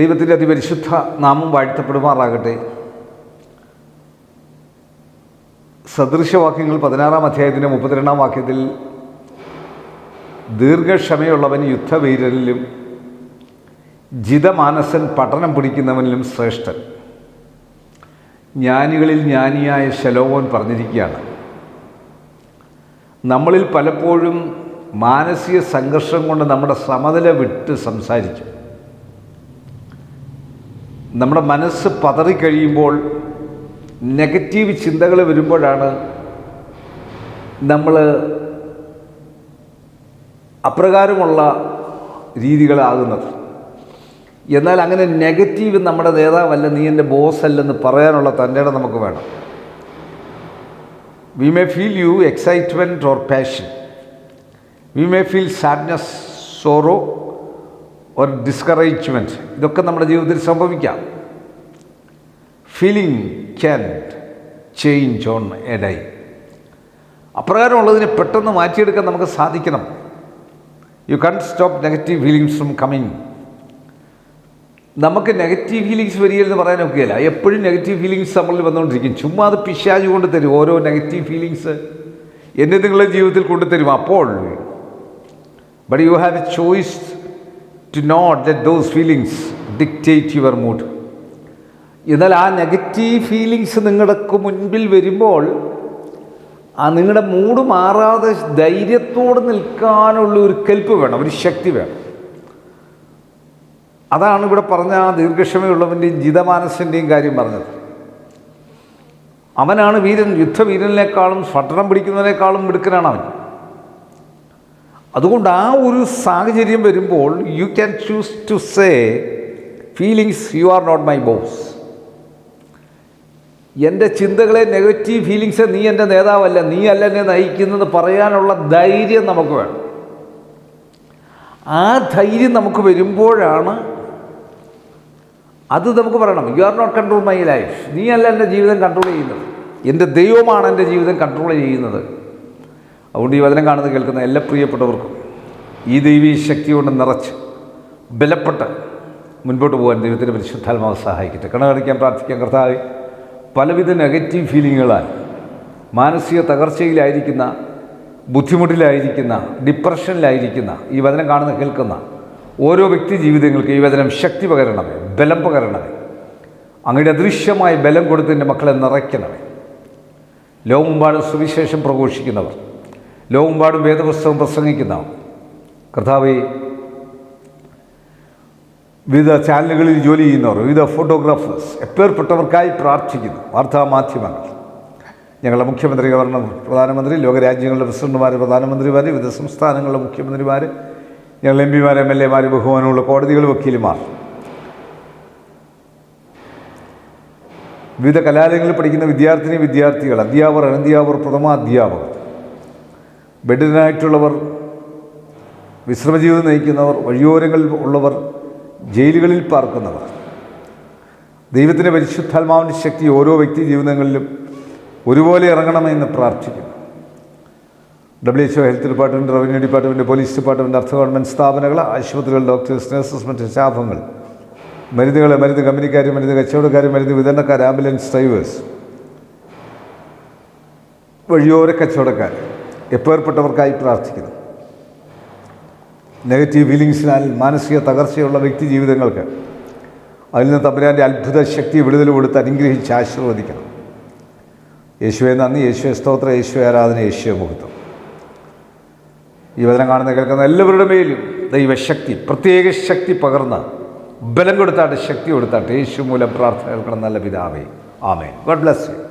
ദൈവത്തിന്റെ അതിപരിശുദ്ധ നാമം വാഴ്ത്തപ്പെടുമാറാകട്ടെ. സദൃശവാക്യങ്ങൾ പതിനാറാം അധ്യായത്തിന്റെ മുപ്പത്തിരണ്ടാം വാക്യത്തിൽ ദീർഘക്ഷമയുള്ളവൻ യുദ്ധവീരനിലും ജിതമാനസൻ പഠനം പിടിക്കുന്നവനിലും ശ്രേഷ്ഠൻ. ജ്ഞാനികളിൽ ജ്ഞാനിയായ ശലോവൻ പറഞ്ഞിരിക്കുകയാണ്. നമ്മളിൽ പലപ്പോഴും മാനസിക സംഘർഷം കൊണ്ട് നമ്മുടെ സമനില വിട്ട് സംസാരിക്കും. നമ്മുടെ മനസ്സ് പതറിക്കഴിയുമ്പോൾ നെഗറ്റീവ് ചിന്തകൾ വരുമ്പോഴാണ് നമ്മൾ അപ്രകാരമുള്ള രീതികളാകുന്നത്. എന്നാൽ അങ്ങനെ നെഗറ്റീവ് നമ്മുടെ നേതാവല്ല നീ എന്റെ ബോസ് അല്ലെന്ന് പറയാനുള്ള തന്റെ നമുക്ക് വേണം. We may feel you excitement or passion we may feel sadness sorrow ഒരു ഡിസ്കറേജ്മെന്റ് ഇതൊക്കെ നമ്മുടെ ജീവിതത്തിൽ സംഭവിക്കാം. Feeling can change on a die അപ്രകാരമുള്ളതിനെ പെട്ടെന്ന് മാറ്റിയെടുക്കാൻ നമുക്ക് സാധിക്കണം. You can stop negative feelings from coming നമുക്ക് നെഗറ്റീവ് ഫീലിങ്സ് വരികയെന്ന് പറയാനൊക്കെയല്ല എപ്പോഴും നെഗറ്റീവ് ഫീലിങ്സ് നമ്മളിൽ വന്നുകൊണ്ടിരിക്കും. ചുമ്മാ അത് പിശാജ് കൊണ്ട് തരും. ഓരോ നെഗറ്റീവ് ഫീലിങ്സ് എന്നെ നിങ്ങളുടെ ജീവിതത്തിൽ കൊണ്ടുതരും അപ്പോൾ. But you have a choice to not that those feelings dictate your mood എന്നാൽ ആ നെഗറ്റീവ് ഫീലിങ്സ് നിങ്ങൾക്ക് മുൻപിൽ വരുമ്പോൾ ആ നിങ്ങളുടെ മൂഡ് മാറാതെ ധൈര്യത്തോട് നിൽക്കാനുള്ള ഒരു കെൽപ്പ് വേണം ഒരു ശക്തി വേണം. അതാണ് ഇവിടെ പറഞ്ഞ ആ ദീർഘക്ഷമയുള്ളവന്റെയും ജിതമാനസിന്റെയും കാര്യം പറഞ്ഞത്. അവനാണ് വീരൻ യുദ്ധവീരനേക്കാളും സ്വട്ടണം പിടിക്കുന്നതിനേക്കാളും മിടുക്കനാണ് അവൻ. അതുകൊണ്ട് ആ ഒരു സാഹചര്യം വരുമ്പോൾ you can choose to say feelings you are not my boss എന്റെ ചിന്തകളെ നെഗറ്റീവ് ഫീലിങ്സ് നീ എന്റെ നേതാവല്ല നീ അല്ല എന്നെ നയിക്കുന്നത് പറയാനുള്ള ധൈര്യം നമുക്ക് വേണം. ആ ധൈര്യം നമുക്ക് വരുമ്പോഴാണ് അത് നമുക്ക് പറയണം. You are not control my life നീ അല്ല എന്റെ ജീവിതം കൺട്രോൾ ചെയ്യുന്നത്. എന്റെ ദൈവമാണ് എന്റെ ജീവിതം കൺട്രോൾ ചെയ്യുന്നത്. അതുകൊണ്ട് ഈ വചനം കാണുന്നത് കേൾക്കുന്ന എല്ലാ പ്രിയപ്പെട്ടവർക്കും ഈ ദൈവീ ശക്തി കൊണ്ട് നിറച്ച് ബലപ്പെട്ട് മുൻപോട്ട് പോകാൻ ദൈവത്തിന്റെ പരിശുദ്ധാത്മാവ് സഹായിക്കട്ടെ. കണകടിക്കാൻ പ്രാർത്ഥിക്കാൻ കർത്താവ്. പലവിധ നെഗറ്റീവ് ഫീലിങ്ങുകളാൽ മാനസിക തകർച്ചയിലായിരിക്കുന്ന ബുദ്ധിമുട്ടിലായിരിക്കുന്ന ഡിപ്രഷനിലായിരിക്കുന്ന ഈ വചനം കാണുന്ന കേൾക്കുന്ന ഓരോ വ്യക്തി ജീവിതങ്ങൾക്ക് ഈ വചനം ശക്തി പകരണമേ ബലം പകരണമേ. അങ്ങയുടെ അദൃശ്യമായ ബലം കൊടുത്തതിന്റെ മക്കളെ നിറയ്ക്കണമേ. ലോകമെമ്പാടും സുവിശേഷം പ്രഘോഷിക്കുന്നവർ ലോകമെമ്പാടും വേദപുസ്തകം പ്രസംഗിക്കുന്ന കർത്താവ് വിവിധ ചാനലുകളിൽ ജോലി ചെയ്യുന്നവർ വിവിധ ഫോട്ടോഗ്രാഫേഴ്സ് എപ്പേർപ്പെട്ടവർക്കായി പ്രാർത്ഥിക്കുന്നു. വാർത്താ മാധ്യമങ്ങൾ. ഞങ്ങളുടെ മുഖ്യമന്ത്രി ഗവർണർ പ്രധാനമന്ത്രി ലോകരാജ്യങ്ങളുടെ പ്രസിഡന്റുമാർ പ്രധാനമന്ത്രിമാർ വിവിധ സംസ്ഥാനങ്ങളുടെ മുഖ്യമന്ത്രിമാർ ഞങ്ങൾ എം പിമാർ എം എൽ എമാർ ബഹുമാനമുള്ള കോടതികൾ വക്കീലുമാർ. വിവിധ കലാലയങ്ങളിൽ പഠിക്കുന്ന വിദ്യാർത്ഥിനി വിദ്യാർത്ഥികൾ അധ്യാപകർ അനധ്യാപകർ പ്രഥമ അധ്യാപകർ ബെഡിനായിട്ടുള്ളവർ വിശ്രമജീവിതം നയിക്കുന്നവർ വഴിയോരങ്ങളിൽ ഉള്ളവർ ജയിലുകളിൽ പാർക്കുന്നവർ. ദൈവത്തിന്റെ പരിശുദ്ധാത്മാവിന്റെ ശക്തി ഓരോ വ്യക്തി ജീവിതങ്ങളിലും ഒരുപോലെ ഇറങ്ങണമെന്ന് പ്രാർത്ഥിക്കുന്നു. W H O health department revenue department police department അർത്ഥ ഗവൺമെന്റ് സ്ഥാപനങ്ങൾ ആശുപത്രികൾ ഡോക്ടേഴ്സ് നഴ്സസ് മറ്റ് സ്റ്റാഫുകൾ മരുന്നുകൾ മരുന്ന് കമ്പനിക്കാർ മരുന്ന് കച്ചവടക്കാർ മരുന്ന് വിതരണക്കാർ ആംബുലൻസ് ഡ്രൈവേഴ്സ് വഴിയോര കച്ചവടക്കാർ എപ്പേർപ്പെട്ടവർക്കായി പ്രാർത്ഥിക്കുന്നു. നെഗറ്റീവ് ഫീലിങ്സിനാൽ മാനസിക തകർച്ചയുള്ള വ്യക്തി ജീവിതങ്ങൾക്ക് അതിൽ നിന്ന് തമ്പുരാന്റെ അത്ഭുത ശക്തി വിടുതൽ കൊടുത്ത് അനുഗ്രഹിച്ച് ആശീർവദിക്കണം. യേശുവെ നന്ദി. യേശുവെ സ്തോത്ര. യേശുവെ ആരാധന. യേശുവെ മുഹൂർത്തം. ഈ വചനം കാണുന്ന കേൾക്കുന്ന എല്ലാവരുടെ മേലും ദൈവശക്തി പ്രത്യേക ശക്തി പകർന്ന് ബലം കൊടുത്താട്ട് ശക്തി കൊടുത്താട്ട് യേശു മൂലം പ്രാർത്ഥന കേൾക്കണം. നല്ല പിതാവേ. ആമേ ഗോഡ് ബ്ലസ് യു